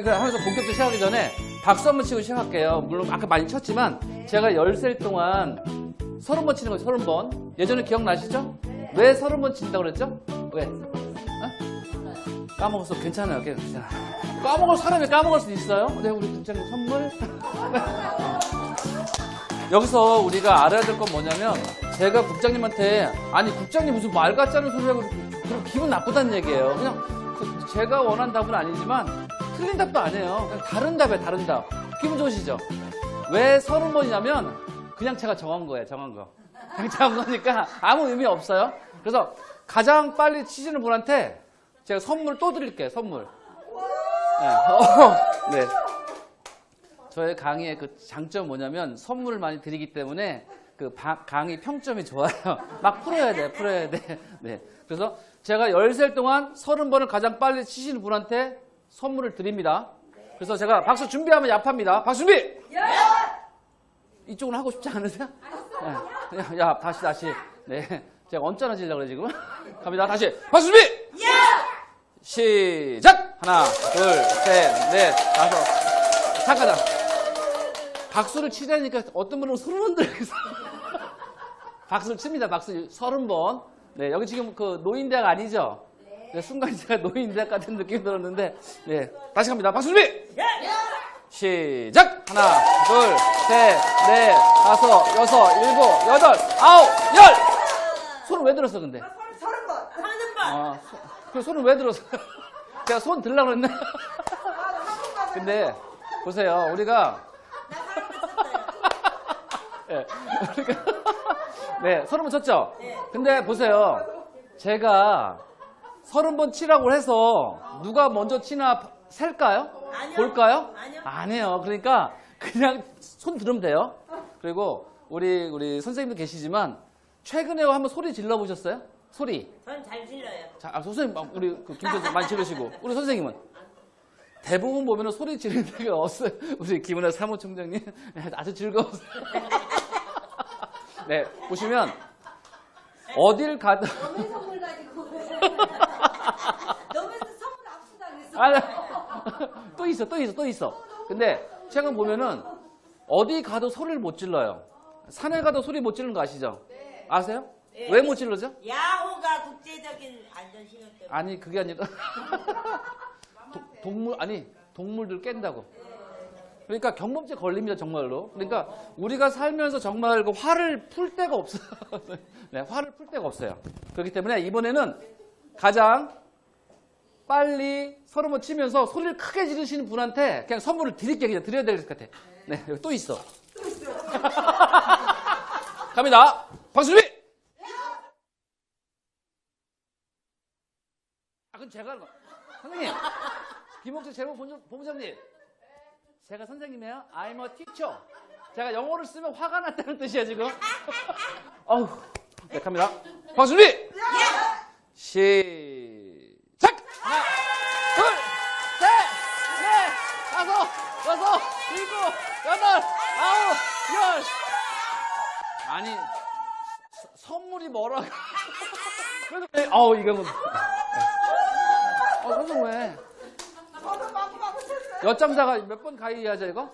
우리 그 하면서 본격적으로 시작하기 전에 박수 한번 치고 시작할게요. 물론 아까 많이 쳤지만 제가 열셀 동안 서른 번 치는 거예요. 서른 번. 예전에 기억나시죠? 왜 서른 번 친다고 그랬죠? 왜? 어? 까먹었어. 괜찮아요. 괜찮아. 까먹을 사람이 까먹을 수 있어요. 네, 우리 국장님 선물. 여기서 우리가 알아야 될 건 뭐냐면 제가 국장님한테 아니 국장님 무슨 말 같지 않은 소리 하고 그럼 기분 나쁘다는 얘기예요. 그냥 그 제가 원하는 답은 아니지만 틀린 답도 아니에요. 그냥 다른 답이에요. 다른 답. 기분 좋으시죠? 왜 서른 번이냐면 그냥 제가 정한 거예요. 정한 거. 그냥 정한 거니까 아무 의미 없어요. 그래서 가장 빨리 치시는 분한테 제가 선물 또 드릴게요. 선물. 네. 어, 네. 저의 강의의 그 장점 뭐냐면 선물을 많이 드리기 때문에 그 바- 강의 평점이 좋아요. 막 풀어야 돼, 풀어야 돼. 네. 그래서 제가 열셀 동안 서른 번을 가장 빨리 치시는 분한테 선물을 드립니다. 그래서 제가 박수 준비하면 얍합니다. 박수 준비! 이쪽은 하고 싶지 않으세요? 네. 야, 야, 다시, 다시. 네. 제가 언짢아지려고 그래, 지금. 갑니다. 다시. 박수 준비! 시작! 하나, 둘, 셋, 넷, 다섯. 잠깐, 잠깐. 박수를 치자니까 어떤 분은 손을 흔들면서 박수를 칩니다. 박수 서른 번. 네, 여기 지금 그 노인대학 아니죠? 네, 순간 제가 노인대학 같은 느낌이 들었는데, 네, 다시 갑니다. 박수 준비! 시작! 하나, 둘, 셋, 넷, 다섯, 여섯, 일곱, 여덟, 아홉, 열! 손을 왜 들었어, 근데? 서른 번. 하는 번. 아, 소- 그 손을 왜 들었어? 제가 손 들려고 그랬네. 근데, 보세요. 우리가 네, 우리가 네, 서른 번 쳤죠? 근데 보세요. 제가 서른 번 치라고 해서 누가 먼저 치나 셀까요? 아니요. 볼까요? 아니요. 안 해요. 그러니까 그냥 손 들으면 돼요. 그리고 우리 우리 선생님도 계시지만 최근에 한번 소리 질러 보셨어요? 소리. 전 잘 질러요. 자, 아, 선생님, 막 우리 그 김선생 많이 지르시고 우리 선생님은 대부분 보면은 소리 지르는 데가 없어요. 우리 김은혜 사무총장님 아주 즐거웠어요. 네, 보시면 어딜 가든 선물 가지고. 너무 선물 압수당했어. 아, 또 있어, 또 있어, 또 있어. 근데 최근 보면은 어디 가도 소리를 못 질러요. 산에 가도 소리 못 지르는 거 아시죠? 아세요? 네. 왜못 질러죠? 야호가 국제적인 안전신호 때문에. 아니 그게 아니라 도- 동물 아니 동물들 깬다고. 그러니까 경범죄 걸립니다 정말로. 그러니까 우리가 살면서 정말 그 화를 풀 데가 없어요. 네, 화를 풀 데가 없어요. 그렇기 때문에 이번에는 가장 빨리 서로 번 치면서 소리를 크게 지르시는 분한테 그냥 선물을 드릴게 그냥 드려야 될 것 같아. 네, 여기 또 있어. 갑니다. 박수 준비. 아, 그럼 제가 하는 거. 선생님, 김옥재 본부- 본부장님. 제가 선생님이에요. I'm a teacher. 제가 영어를 쓰면 화가 났다는 뜻이야, 지금. 어우. 네, 갑니다. 박수 준비! 시작! 아니, 서- 선물이 뭐라고. 그래도, 왜- 어우, 이거 뭐. 어, 선생 왜? 엿장자가 몇 번 가위하자 이거?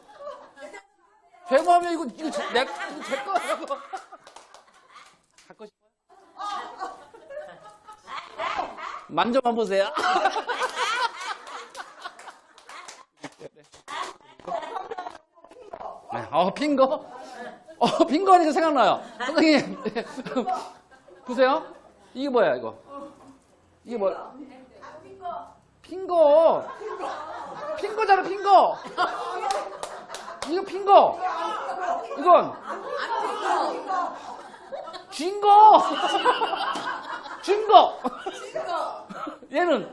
죄무하면 이거 이거 제, 내, 이거 제 거야 이거. 갖고 싶어요? 만져만 보세요. 어, 핀 거? 어, 핀거 하니까 생각나요. 선생님, 네. 보세요. 이게 뭐야, 이거? 이게 뭐야? 핀 거. 핀 거잖아, 핀 거. 이거 핀 거. 이건. 쥔 거. 쥔 거. 얘는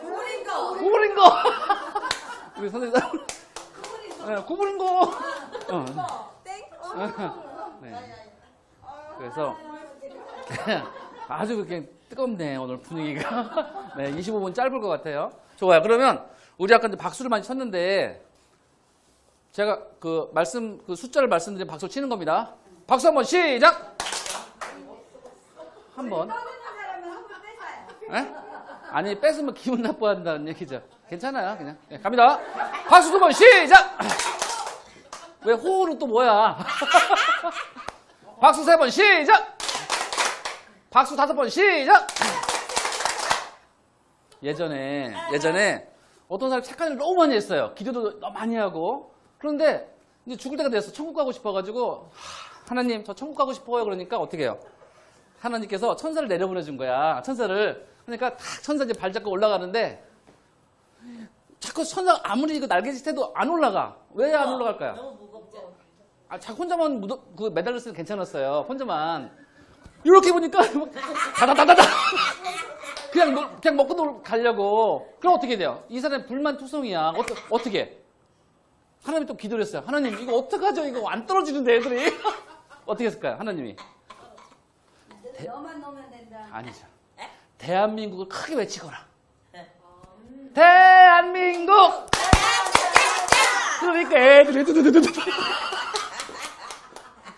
구부린 거. 구부린 거. 우리 선생님. 네, 구부린 거. 어. 땡. 네. 그래서 아주 그렇게 뜨겁네 오늘 분위기가. 네, 25분 짧을 것 같아요. 좋아요. 그러면 우리 아까 박수를 많이 쳤는데 제가 그 말씀 그 숫자를 말씀드린 박수 치는 겁니다. 박수 한번 시작. 한 번. 한번. 에? 아니 뺏으면 기분 나빠한다는 얘기죠. 괜찮아요, 그냥. 예, 갑니다. 박수 두 번 시작! 왜 호흡은 또 뭐야? 박수 세 번 시작! 박수 다섯 번 시작! 예전에, 예전에 어떤 사람이 착한 일을 너무 많이 했어요. 기도도 너무 많이 하고. 그런데 이제 죽을 때가 됐어. 천국 가고 싶어가지고, 하, 하나님, 저 천국 가고 싶어요. 그러니까 어떻게 해요? 하나님께서 천사를 내려보내준 거야. 천사를. 그러니까 탁 천사 이제 발 잡고 올라가는데, 자꾸 천사 아무리 그 날개짓 해도 안 올라가. 왜 안 올라갈까요? 아, 자 혼자만 묻어, 그 매달렸을 때 괜찮았어요. 혼자만. 이렇게 보니까 다다다다다. 그냥 놀- 그냥 먹고 놀 가려고. 그럼 어떻게 돼요? 이 사람 불만 투성이야. 어떠, 어떻게? 하나님이 또 기도를 했어요. 하나님 이거 어떡하죠? 이거 안 떨어지는데 애들이. 어떻게 했을까요? 하나님이. 너만 넣으면 된다. 아니죠. 대한민국을 크게 외치거라. 대한민국! 그러니까 애들이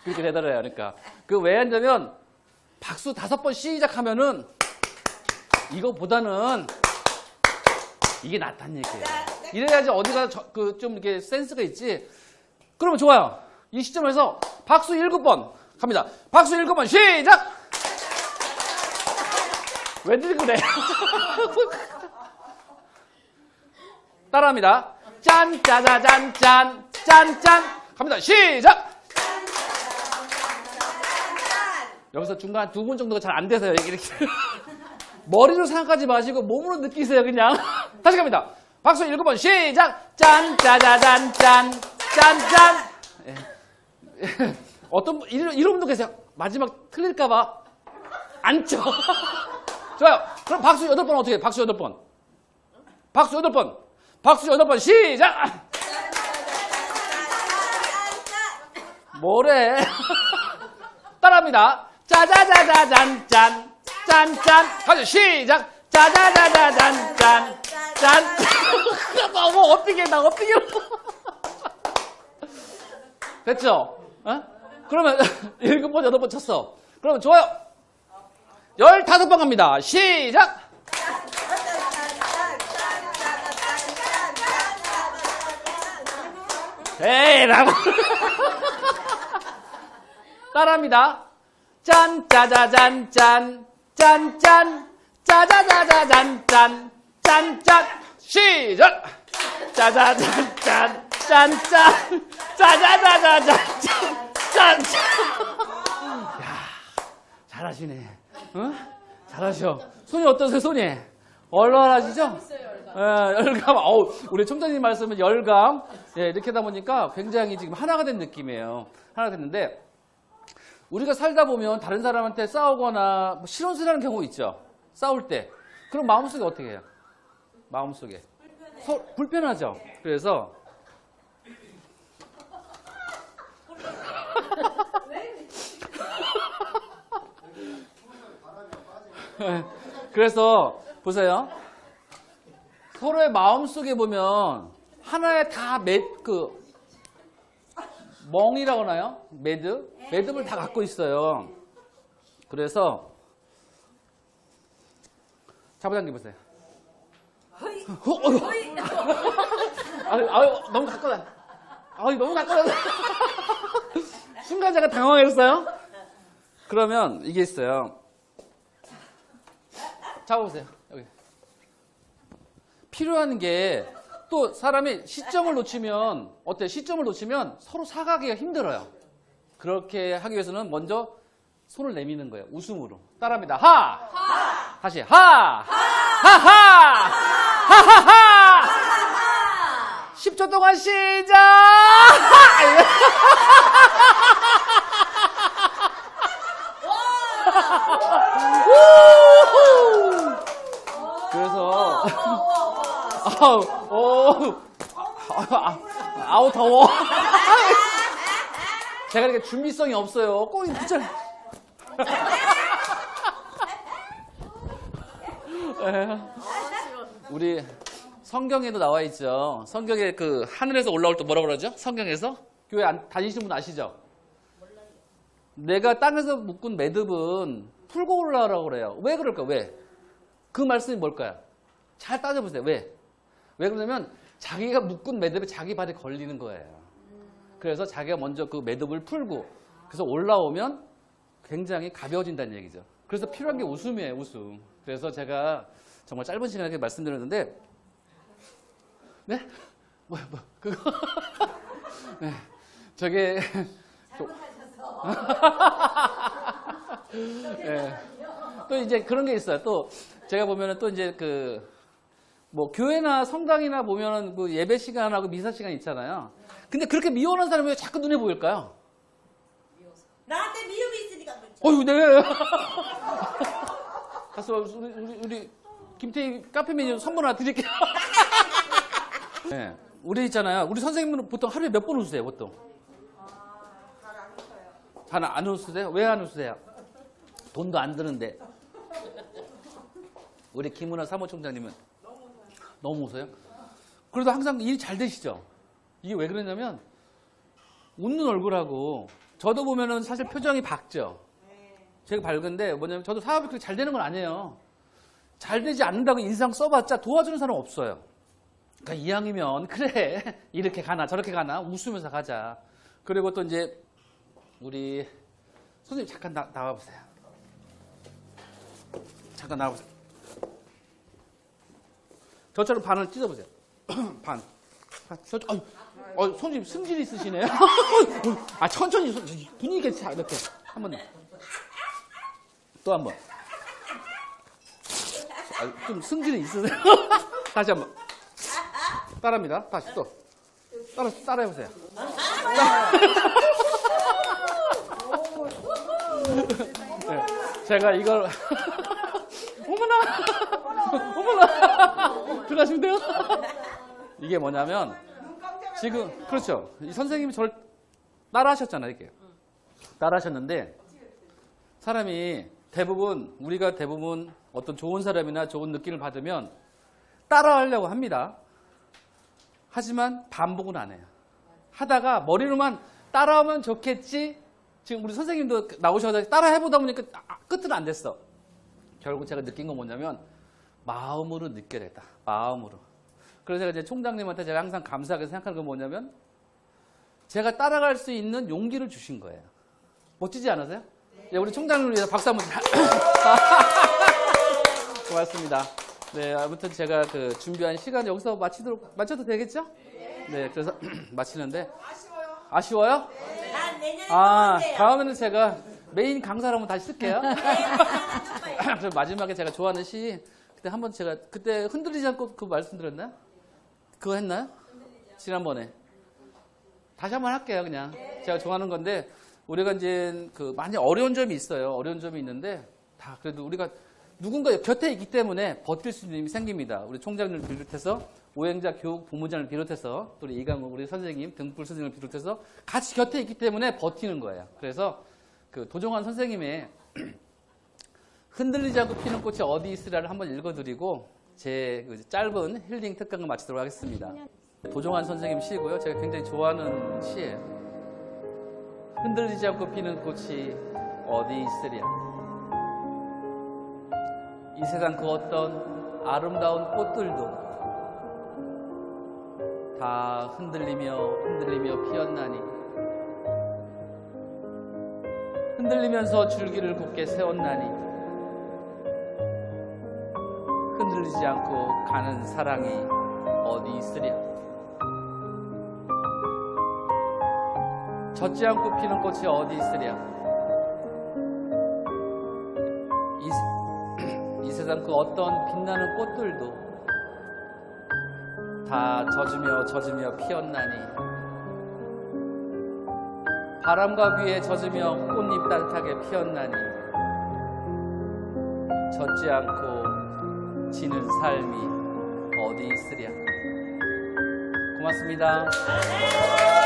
그렇게 되더래요. 그러니까. 그왜 한다면 박수 다섯 번 시작하면은 이거보다는 이게 낫다는 얘기예요. 이래야지 어디가 그 좀 이렇게 센스가 있지. 그러면 좋아요. 이 시점에서 박수 일곱 번 갑니다. 박수 일곱 번 시작! 왜들 그래? 따라합니다. 짠, 짜자잔, 짠, 짠, 짠. 갑니다. 시작! 여기서 중간 두 분 정도가 잘 안 돼서요. 이렇게. 머리로 생각하지 마시고 몸으로 느끼세요, 그냥. 다시 갑니다. 박수 일곱 번 시작! 짠, 짜자잔, 짠, 짠, 짠. 예. 어떤, 분- 이런, 이런 분도 계세요. 마지막 틀릴까봐 안 쳐. 좋아요. 그럼 박수 여덟 번 어떻게 해? 박수 여덟 번. 박수 여덟 번. 박수 여덟 번 시작! 뭐래? 따라합니다. 짜자자자잔 짠. 짠짠. 가죠. 시작. 짜자자자잔 짠. 짠. 너무 어떻게 나 어떻게 됐죠? 어? 그러면 일곱 번 여덟 번 쳤어. 그러면 좋아요. 열다섯 번 갑니다. 시작! 에이, 라고. 따라합니다. 짠, 짜자잔, 짠, 짠, 짠, 짜자자자잔, 짠, 짠, 짠. 시작! 짜자잔, 짠, 짠, 짠, 짜자자자잔, 짠, 짠, 짠. 잘하시네. 어? 잘하셔. 손이 어떠세요, 손이? 얼얼하시죠? 예, 열감. 어우, 우리 총장님 말씀은 열감. 예, 이렇게 하다 보니까 굉장히 지금 하나가 된 느낌이에요. 하나가 됐는데, 우리가 살다 보면 다른 사람한테 싸우거나 뭐 실언술하는 경우 있죠. 싸울 때. 그럼 마음속에 어떻게 해요? 마음속에. 서- 불편하죠. 그래서 그래서 보세요. 서로의 마음 속에 보면 하나의 다 매, 그 멍이라고 하나요? 매듭? 매듭을 다 갖고 있어요. 그래서 잡아당겨 보세요. 아유, 아유, 너무 가까워. 아유, 너무 가까워. 순간 제가 당황했어요. 그러면 이게 있어요. 잡아보세요. 여기. 필요한 게 또 사람이 시점을 놓치면 어때? 시점을 놓치면 서로 사가기가 힘들어요. 그렇게 하기 위해서는 먼저 손을 내미는 거예요. 웃음으로. 따라합니다. 하! 다시 하! 하하! 하하하! 10초 동안 시작! 그래서 오, 아, 아우 더워. 제가 이렇게 준비성이 없어요. 꼭 진짜. 예. 우리 성경에도 나와 있죠. 성경에 그 하늘에서 올라올 때 뭐라 그러죠? 성경에서 교회 안, 다니시는 분 아시죠? 내가 땅에서 묶은 매듭은 풀고 올라오라고 그래요. 왜 그럴까? 왜? 그 말씀이 뭘까요? 잘 따져보세요. 왜? 왜 그러냐면 자기가 묶은 매듭이 자기 발에 걸리는 거예요. 그래서 자기가 먼저 그 매듭을 풀고 그래서 올라오면 굉장히 가벼워진다는 얘기죠. 그래서 필요한 게 웃음이에요, 웃음. 그래서 제가 정말 짧은 시간에 말씀드렸는데, 네? 뭐야, 뭐, 그거? 네. 저게, 잘못하셔서. 예. 또 이제 그런 게 있어요. 또 제가 보면은 또 이제 그 뭐 교회나 성당이나 보면은 그 예배 시간하고 미사 시간 있잖아요. 근데 그렇게 미워하는 사람이 왜 자꾸 눈에 보일까요? 나한테 미움이 있으니까 그렇지. 어휴, 네. 가서 우리, 우리, 우리 김태희 카페 메뉴 선물 하나 드릴게요. 네. 우리 있잖아요. 우리 선생님은 보통 하루에 몇 번 웃으세요, 보통? 잘안 웃으세요? 왜 안 웃으세요? 돈도 안 드는데. 우리 김은하 사무총장님은 너무 웃어요? 그래도 항상 일이 잘 되시죠? 이게 왜 그러냐면 웃는 얼굴하고 저도 보면은 사실 표정이 밝죠. 제가 밝은데 뭐냐면 저도 사업이 그렇게 잘 되는 건 아니에요. 잘 되지 않는다고 인상 써봤자 도와주는 사람 없어요. 그러니까 이왕이면 그래 이렇게 가나 저렇게 가나 웃으면서 가자. 그리고 또 이제 우리 선생님 잠깐 나, 나와보세요. 잠깐 나와보세요. 저처럼 반을 찢어보세요. 반. 반. 저, 아유, 어, 손님 승질 있으시네요. 아 천천히 손- 분위기 자 이렇게 한 번. 또 한 번. 아, 좀 승질이 있으세요. 다시 한 번. 따라합니다. 다시 또. 따라 따라해보세요. 네, 제가 이걸 어머나 어머나 들어가시면 돼요. 이게 뭐냐면 지금 그렇죠. 이 선생님이 저를 따라하셨잖아요, 이렇게. 따라하셨는데 사람이 대부분 우리가 대부분 어떤 좋은 사람이나 좋은 느낌을 받으면 따라하려고 합니다. 하지만 반복은 안 해요. 하다가 머리로만 따라하면 좋겠지. 지금 우리 선생님도 나오셔서 따라 해보다 보니까 아, 끝은 안 됐어. 결국 제가 느낀 건 뭐냐면 마음으로 느껴냈다. 마음으로. 그래서 제가 이제 총장님한테 제가 항상 감사하게 생각하는 건 뭐냐면 제가 따라갈 수 있는 용기를 주신 거예요. 멋지지 않으세요? 네, 우리 총장님을 위해서 박수 한번. 고맙습니다. 네, 아무튼 제가 그 준비한 시간 여기서 마치도록 마쳐도 되겠죠? 네, 그래서 마치는데 아쉬워요? 난 내년에 아. 다음에는 제가 메인 강사를 한번 다시 쓸게요. 네. 그래서 마지막에 제가 좋아하는 시 그때 한 번 제가 그때 흔들리지 않고 그 말씀드렸나요? 그거 했나요? 지난번에. 다시 한 번 할게요 그냥. 제가 좋아하는 건데 우리가 이제 그 많이 어려운 점이 있어요. 어려운 점이 있는데 다 그래도 우리가 누군가 곁에 있기 때문에 버틸 수 있는 힘이 생깁니다. 우리 총장님을 비롯해서 오행자 교육 본부장을 비롯해서 또 우리 이강욱 우리 선생님 등불 선생님을 비롯해서 같이 곁에 있기 때문에 버티는 거예요. 그래서 그 도종환 선생님의 흔들리지 않고 피는 꽃이 어디 있으라를 한번 읽어드리고 제그 짧은 힐링 특강을 마치도록 하겠습니다. 도종환 선생님 시고요. 제가 굉장히 좋아하는 시예요. 흔들리지 않고 피는 꽃이 어디 있으랴. 이 세상 그 어떤 아름다운 꽃들도 다 흔들리며 흔들리며 피었나니 흔들리면서 줄기를 굳게 세웠나니 흔들리지 않고 가는 사랑이 어디 있으랴? 젖지 않고 피는 꽃이 어디 있으랴? 이, 세- 이 세상 그 어떤 빛나는 꽃들도 다 젖으며 젖으며 피었나니 바람과 비에 젖으며 꽃잎 따뜻하게 피었나니 젖지 않고 지는 삶이 어디 있으랴 고맙습니다. 네.